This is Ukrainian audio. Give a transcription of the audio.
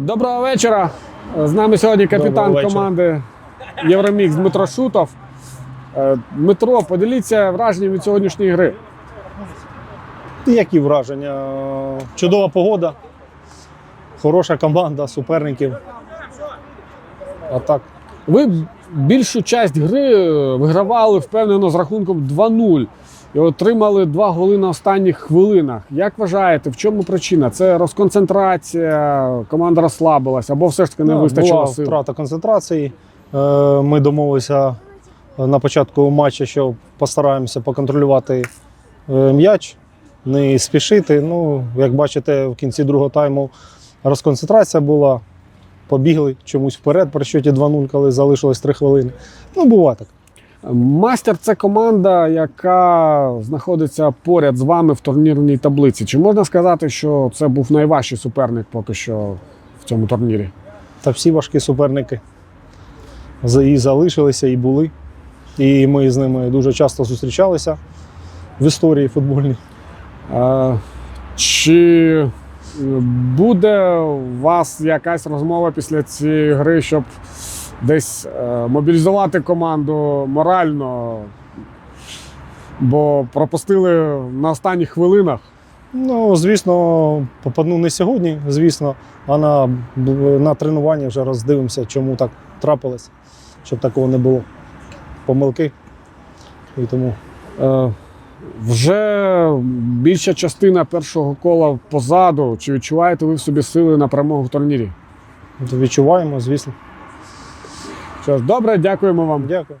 Доброго вечора. З нами сьогодні капітан команди Євромікс Дмитро Шутов. Е, Дмитро, поділіться враженням від сьогоднішньої гри. Які враження? Чудова погода, хороша команда суперників. А так, Ви більшу часть гри вигравали впевнено з рахунком 2-0 і отримали два голи на останніх хвилинах. Як вважаєте, в чому причина? Це розконцентрація, команда розслабилась або все ж таки не ну, вистачило була сил? втрата концентрації. Е, Ми домовилися на початку матчу, що постараємося поконтролювати е, м'яч, не спішити. Ну, як бачите, в кінці другого тайму розконцентрація була. Побігли чомусь вперед при счеті 2-0, коли залишилось 3 хвилини. Ну, буває так. Мастер це команда, яка знаходиться поряд з вами в турнірній таблиці. Чи можна сказати, що це був найважчий суперник поки що в цьому турнірі? Та всі важкі суперники і залишилися, і були. І ми з ними дуже часто зустрічалися в історії футбольній. Е, Чи буде у вас якась розмова після цієї гри, щоб десь е, мобілізувати команду морально? Бо пропустили на останніх хвилинах. Ну, звісно, попадну не сьогодні, звісно, а на, на тренуванні вже роздивимося, чому так трапилось, щоб такого не було. Помилки. І тому Е, Вже більша частина першого кола позаду. Чи відчуваєте ви в собі сили на перемогу в турнірі? відчуваємо, звісно. Що ж, добре, дякуємо вам. Дякую.